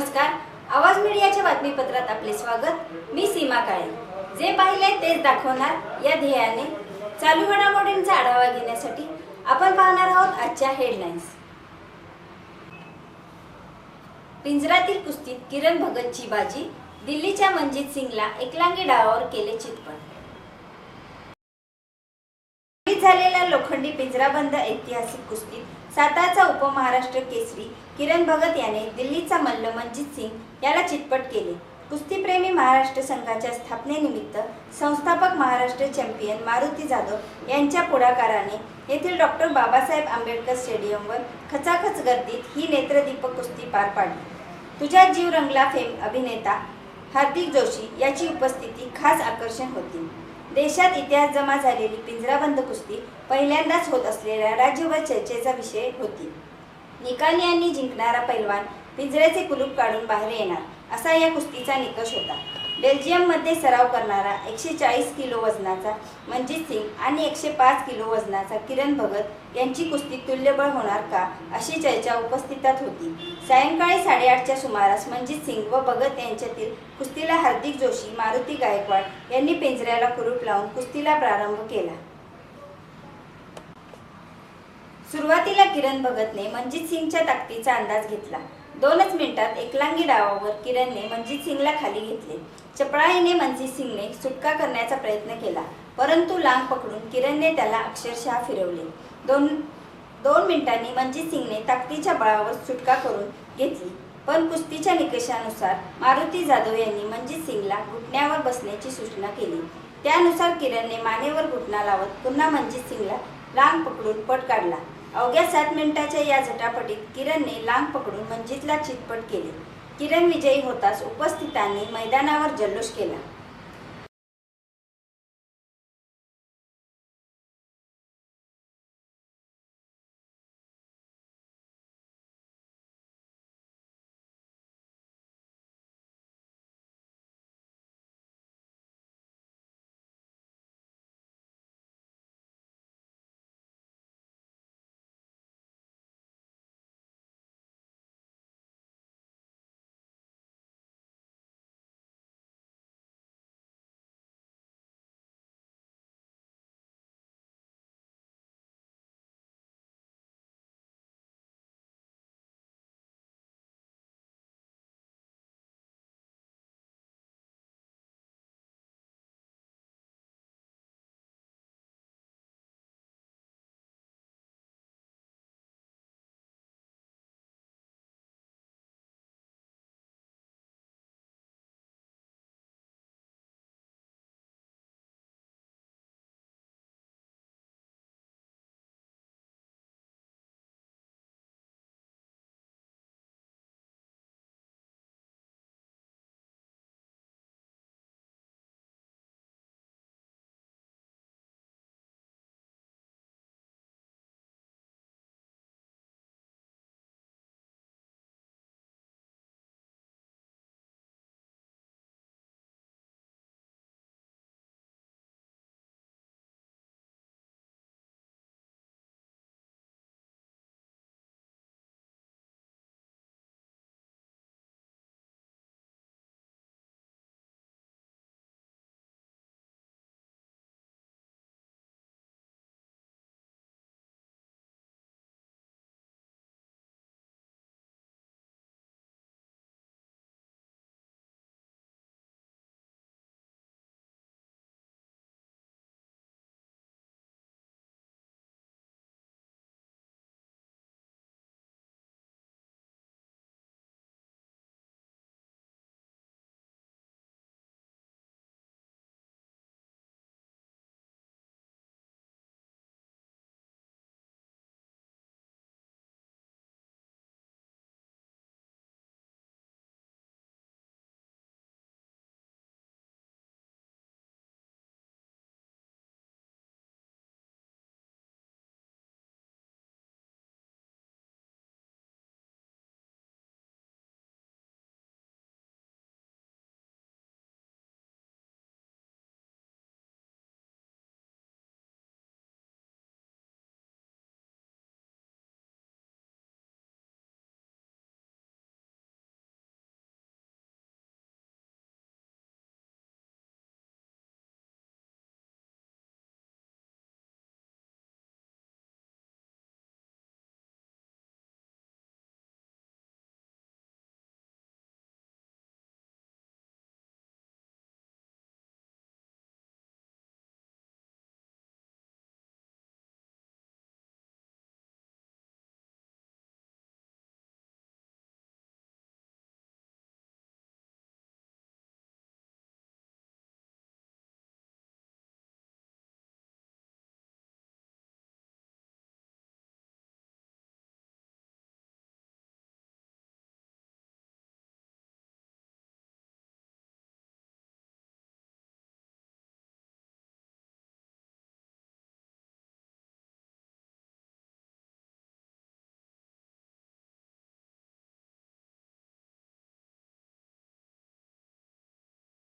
नमस्कार. आवाज मीडियाच्या बातमीपत्रात आपले स्वागत. मी सीमा काळे. जे पाहिले तेच दाखवणार या ध्येयाने. चालू घडामोडींचा आढावा घेण्यासाठी आपण पाहणार आहोत आजच्या हेडलाईन्स पिंजरातील कुस्तीत किरण भगतची बाजी दिल्लीच्या मनजित सिंगला एकलांगी डावावर केले चितपट. दिल्लीत झालेल्या लोखंडी पिंजराबंद ऐतिहासिक कुस्तीत सातारचा उपमहाराष्ट्र केसरी किरण भगत याने दिल्लीचा मल्ल मनजित सिंग याला चितपट केले. कुस्तीप्रेमी महाराष्ट्र संघाच्या स्थापनेनिमित्त संस्थापक महाराष्ट्र चॅम्पियन मारुती जाधव यांच्या पुढाकाराने येथील डॉक्टर बाबासाहेब आंबेडकर स्टेडियमवर खचाखच गर्दीत ही नेत्रदीपक कुस्ती पार पाडली. तुझ्या जीव रंगला फेम अभिनेता हार्दिक जोशी याची उपस्थिती खास आकर्षण होती. देशात इतिहास जमा झालेली पिंजराबंद कुस्ती पहिल्यांदाच होत असलेल्या राज्यभर चर्चेचा विषय होती. निकाल यांनी जिंकणारा पैलवान पिंजऱ्याचे कुलूप काढून बाहेर येणार असा या कुस्तीचा निकष होता. बेल्जियममध्ये सराव करणारा एकशे चाळीस किलो वजनाचा मनजित सिंग आणि एकशे पाच किलो वजनाचा किरण भगत यांची कुस्ती तुल्यबळ होणार का अशी चर्चा उपस्थितात होती. सायंकाळी साडेआठच्या सुमारास मनजित सिंग व भगत यांच्यातील कुस्तीला हार्दिक जोशी मारुती गायकवाड यांनी पिंजऱ्याला कुरूप लावून कुस्तीला प्रारंभ केला. सुरुवातीला किरण भगतने मनजित सिंगच्या ताकदीचा अंदाज घेतला. दोनच मिनिटात एकलांगी डावावर किरणने मनजित सिंगला खाली घेतले. चपळाईने मनजित सिंगने सुटका करण्याचा प्रयत्न केला परंतु लांग पकडून किरणने त्याला अक्षरशः फिरवले. दोन दोन मिनिटांनी मनजित सिंगने ताकदीच्या बळावर सुटका करून घेतली पण कुस्तीच्या निकषानुसार मारुती जाधव यांनी मनजित सिंगला घुटण्यावर बसण्याची सूचना केली. त्यानुसार किरणने मानेवर घुटणा लावत पुन्हा मनजित सिंगला लांग पकडून पट काढला. अवघ्या सात मिनिटाच्या या झटापटीत किरणने लांब पकडून मंजितला चितपट केले. किरण विजयी होताच उपस्थितांनी मैदानावर जल्लोष केला.